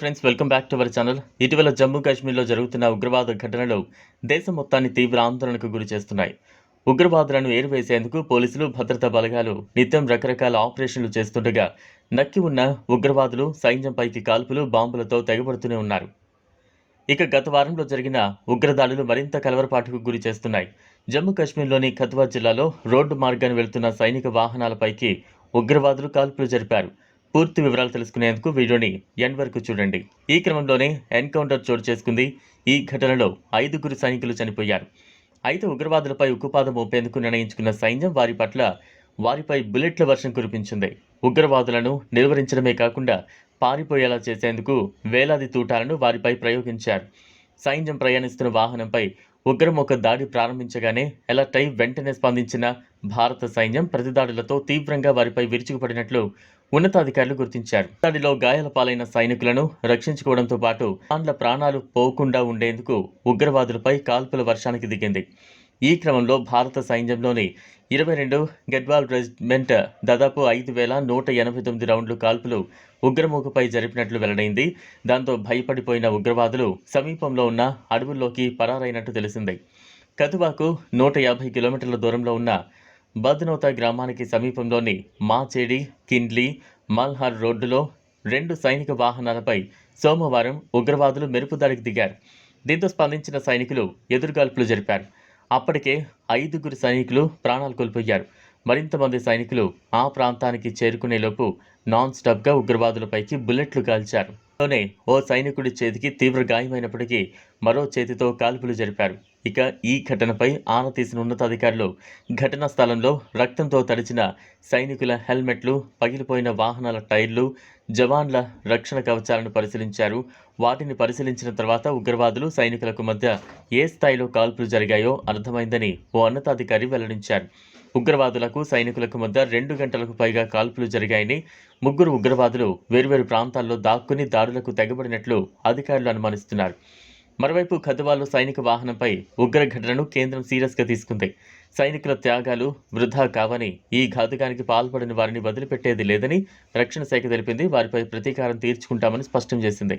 Friends welcome back to our channel ఇటీవల జమ్మూ కాశ్మీర్లో జరుగుతున్న ఉగ్రవాద ఘటనలు దేశం మొత్తాన్ని తీవ్ర ఆందోళనకు గురి చేస్తున్నాయి. ఉగ్రవాదులను ఏరివేసేందుకు పోలీసులు భద్రతా బలగాలు నిత్యం రకరకాల ఆపరేషన్లు చేస్తుండగా నక్కి ఉన్న ఉగ్రవాదులు సైన్యంపైకి కాల్పులు బాంబులతో తెగబడుతూనే ఉన్నారు. ఇక గత వారంలో జరిగిన ఉగ్రదాడులు మరింత కలవరపాటుకు గురి చేస్తున్నాయి. జమ్మూ కాశ్మీర్లోని ఖత్వా జిల్లాలో రోడ్డు మార్గాన్ని వెళ్తున్న సైనిక వాహనాలపైకి ఉగ్రవాదులు కాల్పులు జరిపారు. పూర్తి వివరాలు తెలుసుకునేందుకు వీడియోని ఎండ్ వరకు చూడండి. ఈ క్రమంలోనే ఎన్కౌంటర్ చోటు చేసుకుంది. ఈ ఘటనలో ఐదుగురు సైనికులు చనిపోయారు. అయితే ఉగ్రవాదులపై ఉక్కుపాదం మోపేందుకు నిర్ణయించుకున్న సైన్యం వారి పట్ల వారిపై బుల్లెట్ల వర్షం కురిపించింది. ఉగ్రవాదులను నిలువరించడమే కాకుండా పారిపోయేలా చేసేందుకు వేలాది తూటాలను వారిపై ప్రయోగించారు. సైన్యం ప్రయాణిస్తున్న వాహనంపై ఉగ్రం ఒక దాడి ప్రారంభించగానే ఎలర్ట్ అయి వెంటనే స్పందించిన భారత సైన్యం ప్రతిదాడులతో తీవ్రంగా వారిపై విరుచుకుపడినట్లు ఉన్నతాధికారులు గుర్తించారు. దాడిలో గాయాల పాలైన సైనికులను రక్షించుకోవడంతో పాటు ఆండ్ల ప్రాణాలు పోకుండా ఉండేందుకు ఉగ్రవాదులపై కాల్పుల వర్షానికి దిగింది. ఈ క్రమంలో భారత సైన్యంలోని ఇరవై రెండు గడ్వాల్ రెజిమెంట్ దాదాపు ఐదు వేల నూట ఎనభై తొమ్మిది రౌండ్లు కాల్పులు ఉగ్రమూకపై జరిపినట్లు వెల్లడైంది. దాంతో భయపడిపోయిన ఉగ్రవాదులు సమీపంలో ఉన్న అడవుల్లోకి పరారైనట్టు తెలిసింది. కతువాకు నూట యాభై కిలోమీటర్ల దూరంలో ఉన్న బద్నోతా గ్రామానికి సమీపంలోని మాచేడి కిండ్లీ మల్హార్ రోడ్డులో రెండు సైనిక వాహనాలపై సోమవారం ఉగ్రవాదులు మెరుపు దాడికి దిగారు. దీంతో స్పందించిన సైనికులు ఎదురుగాల్పులు జరిపారు. అప్పటికే ఐదుగురు సైనికులు ప్రాణాలు కోల్పోయారు. మరింత మంది సైనికులు ఆ ప్రాంతానికి చేరుకునేలోపు నాన్ స్టాప్గా ఉగ్రవాదులపైకి బుల్లెట్లు కాల్చారు లోనే ఓ సైనికుడి చేతికి తీవ్ర గాయమైనప్పటికీ మరో చేతితో కాల్పులు జరిపారు. ఇక ఈ ఘటనపై ఆన తీసిన ఉన్నతాధికారులు ఘటనా స్థలంలో రక్తంతో తడిచిన సైనికుల హెల్మెట్లు పగిలిపోయిన వాహనాల టైర్లు జవాన్ల రక్షణ కవచాలను పరిశీలించారు. వాటిని పరిశీలించిన తర్వాత ఉగ్రవాదులు సైనికులకు మధ్య ఏ స్థాయిలో కాల్పులు జరిగాయో అర్థమైందని ఓ ఉన్నతాధికారి వెల్లడించారు. ఉగ్రవాదులకు సైనికులకు మధ్య రెండు గంటలకు పైగా కాల్పులు జరిగాయని ముగ్గురు ఉగ్రవాదులు వేర్వేరు ప్రాంతాల్లో దాక్కుని దాడులకు తెగబడినట్లు అధికారులు అనుమానిస్తున్నారు. మరోవైపు ఖతువాలో సైనిక వాహనంపై ఉగ్ర ఘటనను కేంద్రం సీరియస్గా తీసుకుంది. సైనికుల త్యాగాలు వృధా కావని ఈ ఘాతుకానికి పాల్పడిన వారిని వదిలిపెట్టేది లేదని రక్షణ శాఖ తెలిపింది. వారిపై ప్రతీకారం తీర్చుకుంటామని స్పష్టం చేసింది.